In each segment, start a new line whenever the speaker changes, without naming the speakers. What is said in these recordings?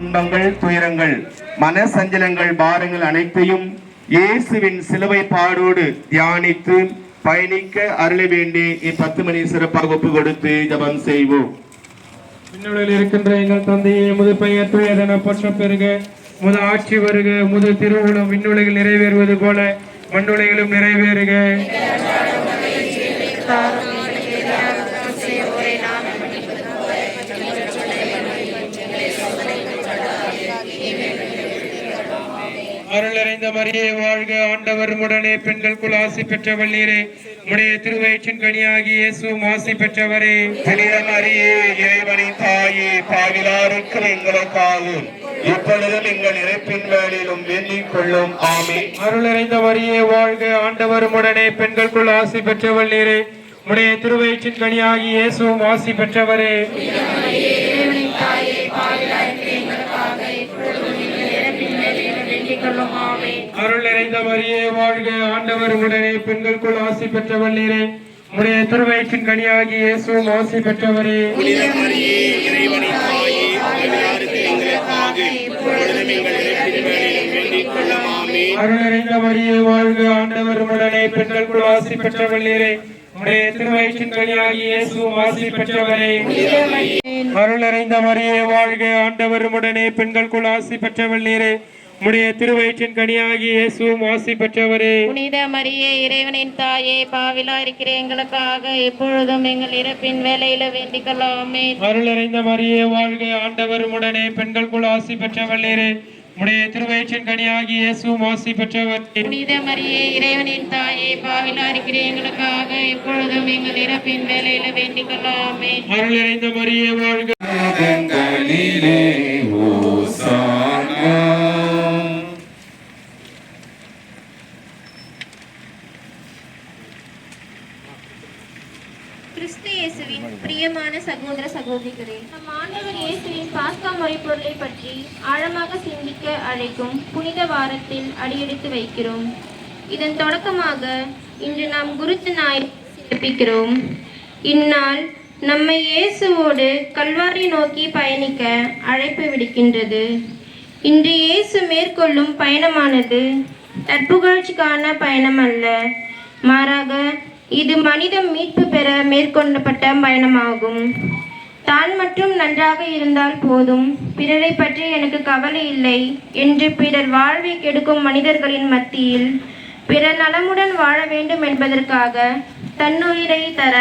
துன்பங்கள் துயரங்கள் மன சஞ்சலங்கள் பாரங்கள் அனைத்தையும் இயேசுவின் சிலுவை பாடோடு தியானித்து பயணிக்க அருள வேண்டி இப்பத்து மணி சிறப்பாக ஒப்பு கொடுத்து ஜபம் செய்வோம்.
விண்ணுலகில் இருக்கின்ற எங்கள் தந்தையே முது பெயர் தூயதென போற்ற பெருக முது ஆட்சி வருக முது திருவுளம் விண்ணுலகில் நிறைவேறுவது போல மண்ணுலகிலும் நிறைவேறுக. மரியே வாழ்க ஆண்டவர். உடனே பெண்களுக்குள் ஆசி பெற்றவள் நீரே. உடைய திருவயிற்றின் கனியாகி இயேசுவும் ஆசி பெற்றவரே.
புனித மரியே இறைவனின் தாயே பாவிலாருக்கு எங்களுக்காகும் இப்பொழுதும் எங்கள் இறப்பின் வேலையிலும் வேண்டிக் கொள்ளும். ஆமே
அருளறைந்த மரியே வாழ்க ஆண்டவர். உடனே பெண்களுக்குள் ஆசி பெற்றவள் நீரே. உடைய திருவயிற்றின் கனியாகி இயேசுவும் ஆசி பெற்றவரே. நிறைந்த மரியே வாழ்க. ஆண்டவர் உடனே பெண்களுக்குள் ஆசி பெற்றவள் நீரே. உடைய திருவயிற்றின் கனியாகி இயேசுவும் ஆசி பெற்றவரே.
புனித மரியே
வாழ்க. ஆண்டவர் உடனே பெண்களுக்குள் ஆசி பெற்றவள் நீரே. உடைய திருவயிற்றின் கனியாகி இயேசுவும் ஆசி பெற்றவரே. அருள் நிறைந்த மரியே வாழ்க. ஆண்டவர் உடனே பெண்களுக்குள் ஆசி பெற்றவள் நீரே. உடைய திருவயிற்றின் கனியாகி இயேசுவும் ஆசி பெற்றவரே.
புனித மரியே இறைவனின் தாயே பாவிலா இருக்கிற எங்களுக்காக இப்பொழுதும் எங்கள் இறப்பின் வேலையில வேண்டிக் கொள்ளாமே
அருள் நிறைந்த மரியே வாழ்க ஆண்டவர் உடனே பெண்களுக்குள் ஆசி பெற்றவள் நீரே உடைய திருவயிற்றின் கனியாகி இயேசுவும் ஆசி பெற்றவர்.
புனித மரியே இறைவனின் தாயே பாவிலா இருக்கிற எங்களுக்காக இப்பொழுதும் எங்கள் இறப்பின் வேலையில வேண்டிக் கொள்ளாமே
அருள் நிறைந்த மரியே வாழ்க.
போதிக்கிறேன். நம் ஆண்டவர் இயேசுவின் பாஸ்கா மொழிப்பொருளை பற்றி ஆழமாக சிந்திக்க அழைக்கும் புனித வாரத்தில் அடியெடுத்து வைக்கிறோம். இதன் தொடக்கமாக இன்று நாம் குருத்து நாய் சிறப்பிக்கிறோம். இந்நாள் நம்மை இயேசுவோடு கல்வாரி நோக்கி பயணிக்க அழைப்பு விடுக்கின்றது. இன்று இயேசு மேற்கொள்ளும் பயணமானது தற்புகழ்ச்சிக்கான பயணம் அல்ல மாறாக இது மனிதம் மீட்பு பெற மேற்கொள்ளப்பட்ட பயணமாகும். தான் மட்டும் நன்றாக இருந்தால் போதும். பிறரை பற்றி எனக்கு கவலை இல்லை. என்று பிறர் வாழ்வை கெடுக்கும் மனிதர்களின் மத்தியில் பிறர் நலமுடன் வாழ வேண்டும் என்பதற்காக தன்னுயிரை தர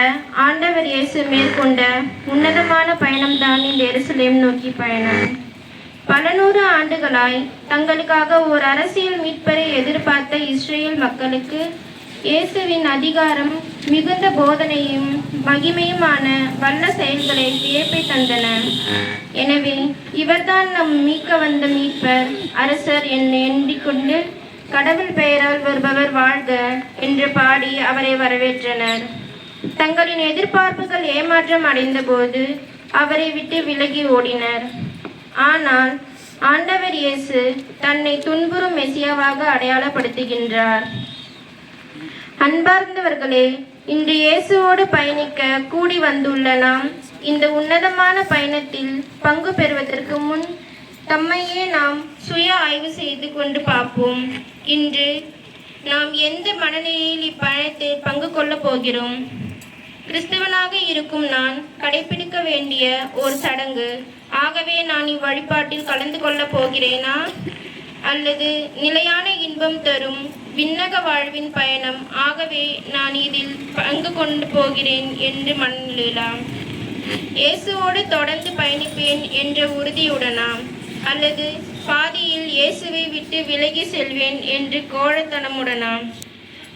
ஆண்டவர் இயேசு மேற்கொண்ட உன்னதமான பயணம்தான் இந்த எருசலேம் நோக்கி பயணம். பல நூறு ஆண்டுகளாய் தங்களுக்காக ஒரு அரசியல் மீட்பரை எதிர்பார்த்த இஸ்ரேல் மக்களுக்கு இயேசுவின் அதிகாரம் மிகுந்த போதனையும் மகிமையுமான வல்ல செயல்களை வியப்பை தந்தன. எனவே இவர்தான் நம் மீட்க வந்த மீட்பர். அரசர் என்று எண்ணிக்கொண்டு கடவுள் பெயரால் வருபவர் வாழ்க என்று பாடி அவரை வரவேற்றனர். தங்களின் எதிர்பார்ப்புகள் ஏமாற்றம் அடைந்தபோது அவரை விட்டு விலகி ஓடினர். ஆனால் ஆண்டவர் இயேசு தன்னை துன்புறும் மெசியாவாக அடையாளப்படுத்துகின்றார். அன்பார்ந்தவர்களே இன்று இயேசுவோடு பயணிக்க கூடி வந்துள்ள நாம் இந்த உன்னதமான பயணத்தில் பங்கு பெறுவதற்கு முன் தம்மையே நாம் சுய ஆய்வு செய்து கொண்டு பார்ப்போம். இன்று நாம் எந்த மனநிலையில் இப்பயணத்தில் பங்கு கொள்ளப் போகிறோம்? கிறிஸ்தவனாக இருக்கும் நான் கடைபிடிக்க வேண்டிய ஒரு சடங்கு. ஆகவே நான் இவ்வழிபாட்டில் கலந்து கொள்ளப் போகிறேனா? அல்லது நிலையான இன்பம் தரும் விண்ணக வாழ்வின் பயணம். ஆகவே நான் இதில் பங்கு கொண்டு போகிறேன் என்று மனநிலையிலாம் இயேசுவோடு தொடர்ந்து பயணிப்பேன் என்ற உறுதியுடனாம். அல்லது பாதியில் இயேசுவை விட்டு விலகி செல்வேன் என்று கோழத்தனமுடனாம்.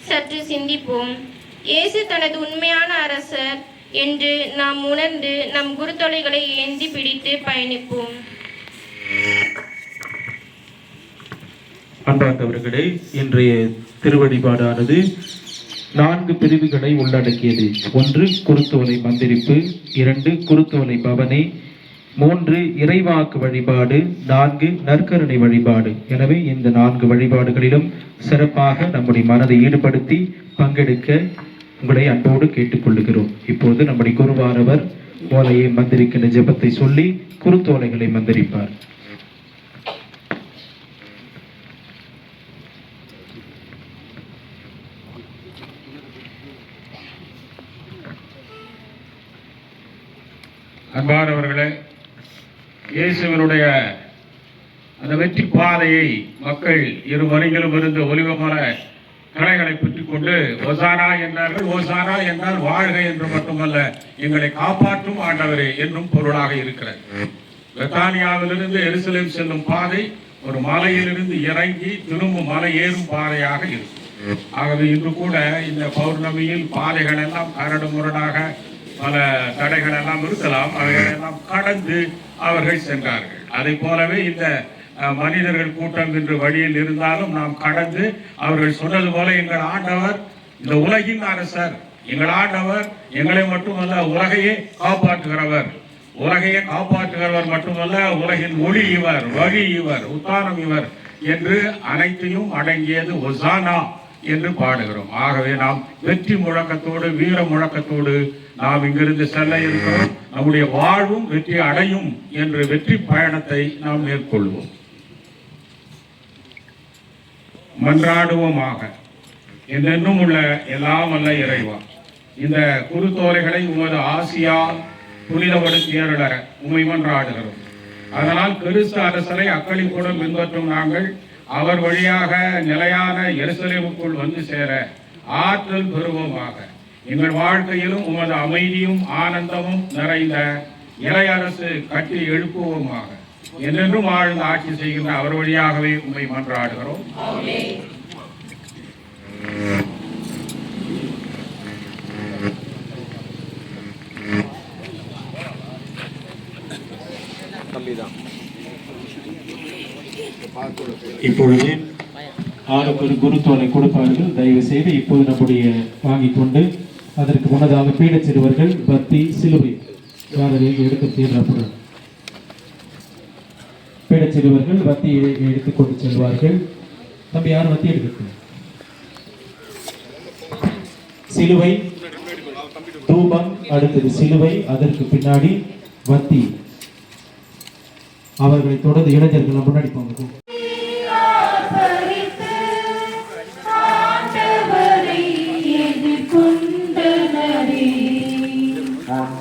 சற்று சிந்திப்போம். இயேசு தனது உண்மையான அரசர் என்று நாம் உணர்ந்து நம் குருத்தொலைகளை ஏந்தி பிடித்து பயணிப்போம்.
அன்பார்ந்தவர்களே இன்றைய திருவழிபாடானது நான்கு பிரிவுகளை உள்ளடக்கியது. ஒன்று குருத்தோலை மந்திரிப்பு இரண்டு குருத்தோலை பவனி மூன்று இறைவாக்கு வழிபாடு நான்கு நற்கருணை வழிபாடு. எனவே இந்த நான்கு வழிபாடுகளிலும் சிறப்பாக நம்முடைய மனதை ஈடுபடுத்தி பங்கெடுக்க உங்களை அன்போடு கேட்டுக்கொள்ளுகிறோம். இப்போது நம்முடைய குருவானவர் ஓலையை மந்திரிக்கின்ற ஜெபத்தை சொல்லி குருத்தோலைகளை மந்திரிப்பார்.
அன்பானவர்களே இயேசுவனுடைய அந்த வெற்றி பாதையை மக்கள் இரு வரிகளும் இருந்து ஒலிவமர கலைகளை பெற்றுக் கொண்டு ஒசானா என்றார்கள் ஓசானா என்றால் வாழ்க என்று மட்டுமல்ல எங்களை காப்பாற்றும் ஆண்டவரே என்றும் பொருளாக இருக்கிறது. பெத்தானியாவிலிருந்து எருசலேம் செல்லும் பாதை ஒரு மலையிலிருந்து இறங்கி திரும்பும் மலை ஏறும் பாதையாக இருக்கும். ஆகவே இன்று கூட இந்த பௌர்ணமியில் பாதைகள் எல்லாம் கரடு முரடாக பல தடைகள் எல்லாம் இருக்கலாம் அவைகளெல்லாம் கடந்து அவர்கள் சென்றார்கள். அதை போலவே இந்த மனிதர்கள் கூட்டம் என்று வழியில் இருந்தாலும் நாம் கடந்து அவர்கள் சொன்னது போல எங்கள் ஆண்டவர் இந்த உலகின் அரசர் எங்கள் ஆண்டவர் எங்களை மட்டுமல்ல உலகையே காப்பாற்றுகிறவர். உலகையே காப்பாற்றுகிறவர் மட்டுமல்ல உலகின் ஒளி இவர் வழி இவர் உத்தானம் இவர் என்று அனைத்தையும் அடங்கியது ஒசானா. என்று பாடுகிறோம். ஆகவே நாம் வெற்றி முழக்கத்தோடு வீர முழக்கத்தோடு நாம் இங்கிருந்து செல்ல இருக்கிறோம். நம்முடைய வாழ்வும் வெற்றி அடையும் என்று வெற்றி பயணத்தை நாம் மேற்கொள்வோம். மன்றாடுவோமாக. என்னென்னும் உள்ள எல்லாம் அல்ல இறைவா. இந்த குருத்தோலைகளை உமது ஆசியா புனிதப்படுத்தியருள உமை மன்றாடுகிறோம். அதனால் கிறிஸ்து அரசரை அக்களிப்புடன் பின்பற்றும் நாங்கள் அவர் வழியாக நிலையான எருசலேமுக்குள் வந்து சேர ஆற்றல் பெறுவோமாக. எங்கள் வாழ்க்கையிலும் உமது அமைதியும் ஆனந்தமும் நிறைந்த இளையரசு கட்டி எழுப்புவோமாக. என்றென்றும் வாழ்ந்து ஆட்சி செய்கின்ற அவர் வழியாகவே உண்மை மன்றாடுகிறோம்.
இப்பொழுது ஆறு ஒரு குருத்தோலை கொடுப்பார்கள். தயவு செய்து இப்போது நம்முடைய வாங்கிக் கொண்டு அதற்கு முன்னதாக பீடச்சிறுவர்கள் பக்தி சிலுவை யாரையும் எடுத்து தீர்றப்படும் பீடச்சிறுவர்கள் சிறுவர்கள் பத்தியை எடுத்துக் கொண்டு செல்வார்கள். தம்பி யார் பத்தி எடுக்கட்டும் சிலுவை தூபம் அடுத்தது சிலுவை அதற்கு பின்னாடி வத்தி அவர்களை தொடர்ந்து இளைஞர்கள் முன்னாடி போங்க.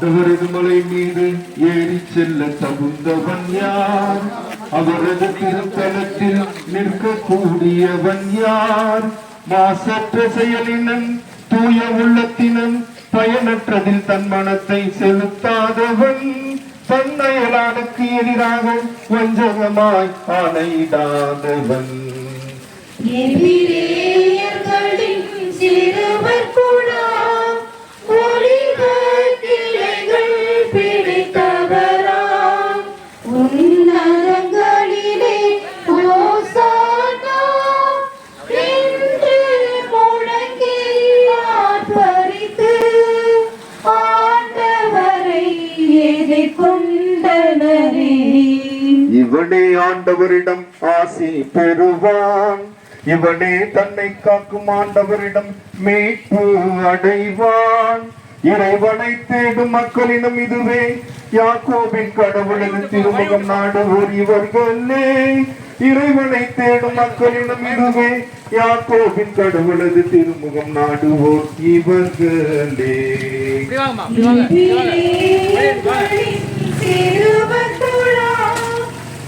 ஆண்டவரது மலை மீது ஏறி செல்ல தகுந்தவன் யார்? அவரது திருத்தலத்தில் நிற்கக்கூடியவன் யார்? மாசற்ற செயலினன் தூய உள்ளத்தினன் பயனற்றதில் தன் மனத்தை செலுத்தாதவன் தன்னயலானுக்கு எதிராக வஞ்சகமாய் ஆணையிடாதவன். ஆண்டவரிடம் ஆசி பெறுவான். இவனே தன்னை காக்கும் ஆண்டவரிடம் மீட்பு அடைவான். இறைவனை தேடும் மக்களிடம் இதுவே. யாக்கோபின் கடவுளது திருமுகம் நாடுவோர் இவர்களே இறைவனை தேடும் மக்களிடம் இதுவே. யாக்கோபின் கடவுளது திருமுகம் நாடுவோர் இவர்களே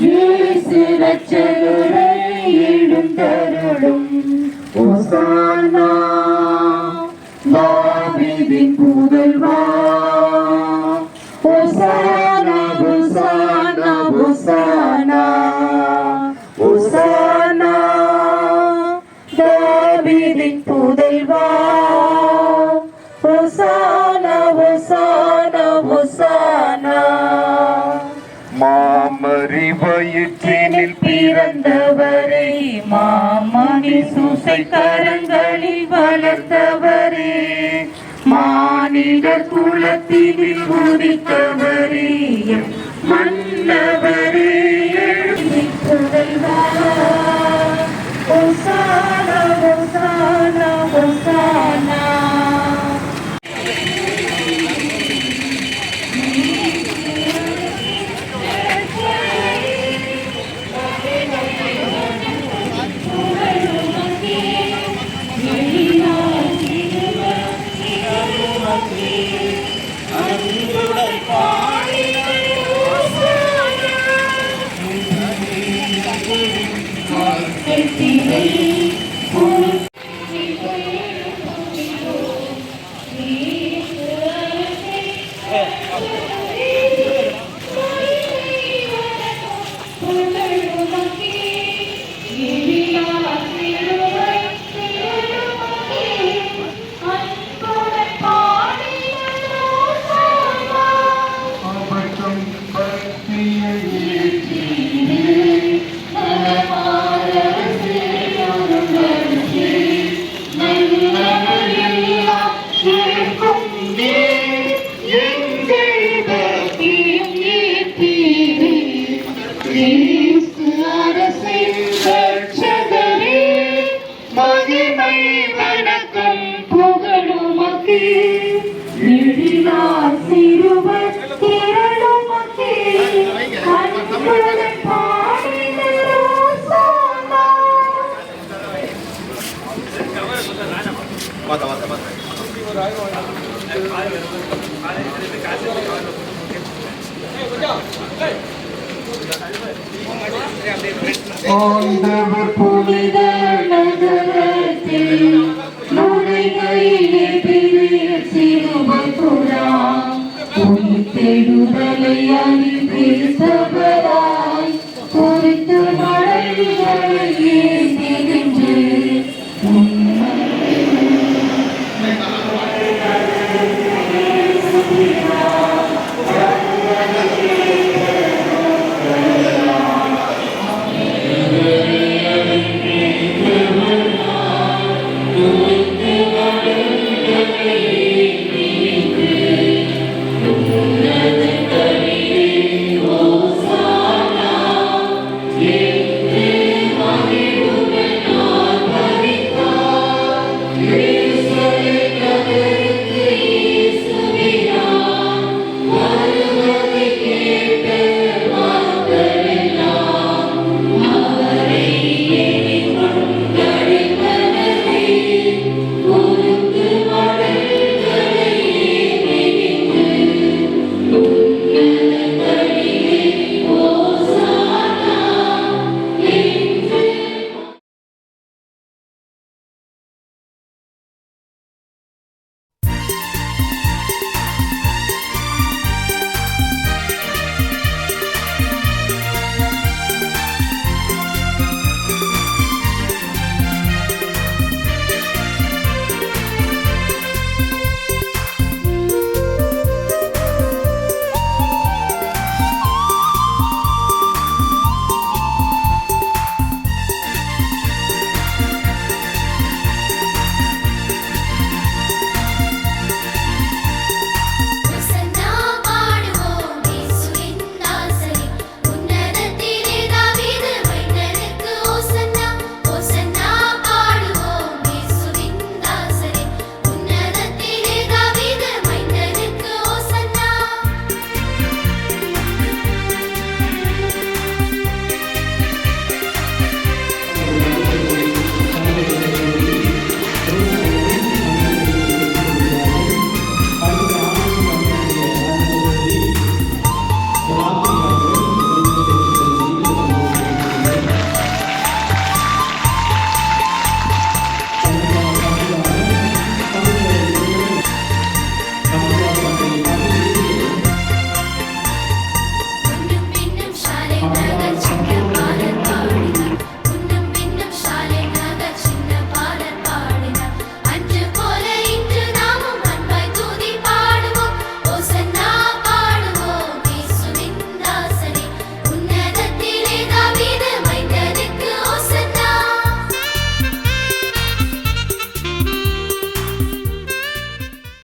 Yüksek வயிற்றினில் பிறந்தவரே மாமணி சூசை கரங்களில் உயர்த்தவரே மானிடர் குலத்தினில் உதித்தவரே மன்னவரே எழுதி புதல்வா ஒசானா ஒசானா ஒசானா
Ele